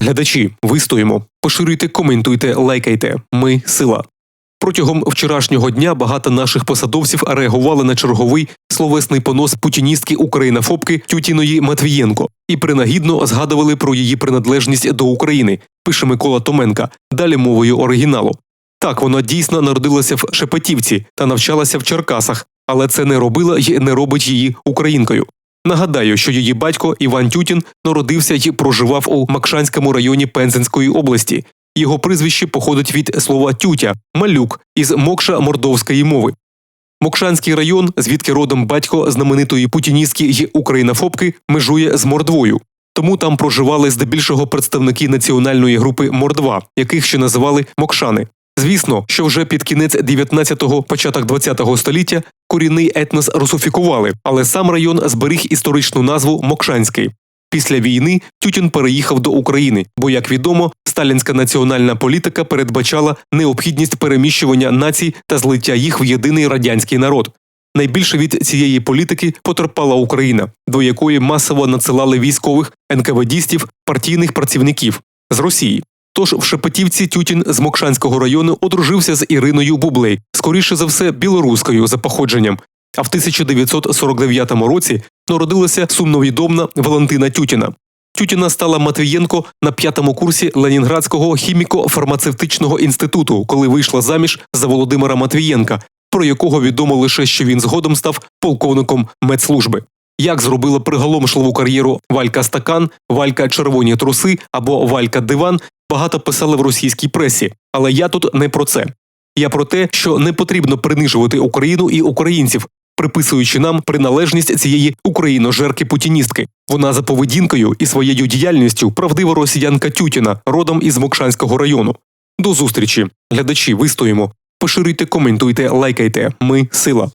Глядачі, вистоїмо. Поширюйте, коментуйте, лайкайте. Ми сила. Протягом вчорашнього дня багато наших посадовців реагували на черговий словесний понос путіністки українофобки Тютіної Матвієнко і принагідно згадували про її приналежність до України. Пише Микола Томенка. Далі мовою оригіналу. Так, вона дійсно народилася в Шепетівці та навчалася в Черкасах, але це не робила й не робить її українкою. Нагадаю, що її батько Іван Тютін народився й проживав у Макшанському районі Пензенської області. Його прізвище походить від слова тютя малюк із мокша мордовської мови. Мокшанський район, звідки родом батько знаменитої путіністки й українофобки, межує з Мордвою. Тому там проживали здебільшого представники національної групи Мордва, яких ще називали Мокшани. Звісно, що вже під кінець 19-го, початок 20-го століття корінний етнос русифікували, але сам район зберіг історичну назву Мокшанський. Після війни Тютін переїхав до України, бо, як відомо, сталінська національна політика передбачала необхідність переміщування націй та злиття їх в єдиний радянський народ. Найбільше від цієї політики потерпала Україна, до якої масово надсилали військових НКВДістів, партійних працівників з Росії. Тож в Шепетівці Тютін з Мокшанського району одружився з Іриною Бублей, скоріше за все, білоруською за походженням. А в 1949 році народилася сумновідомна Валентина Тютіна. Тютіна стала Матвієнко на п'ятому курсі Ленінградського хіміко-фармацевтичного інституту, коли вийшла заміж за Володимира Матвієнка, про якого відомо лише, що він згодом став полковником медслужби. Як зробила приголомшливу кар'єру Валька Стакан, Валька Червоні труси або Валька Диван, багато писали в російській пресі. Але я тут не про це. Я про те, що не потрібно принижувати Україну і українців, приписуючи нам приналежність цієї україножерки путіністки. Вона за поведінкою і своєю діяльністю правдива росіянка Тютіна, родом із Мокшанського району. До зустрічі, глядачі, вистоїмо. Поширюйте, коментуйте, лайкайте. Ми сила.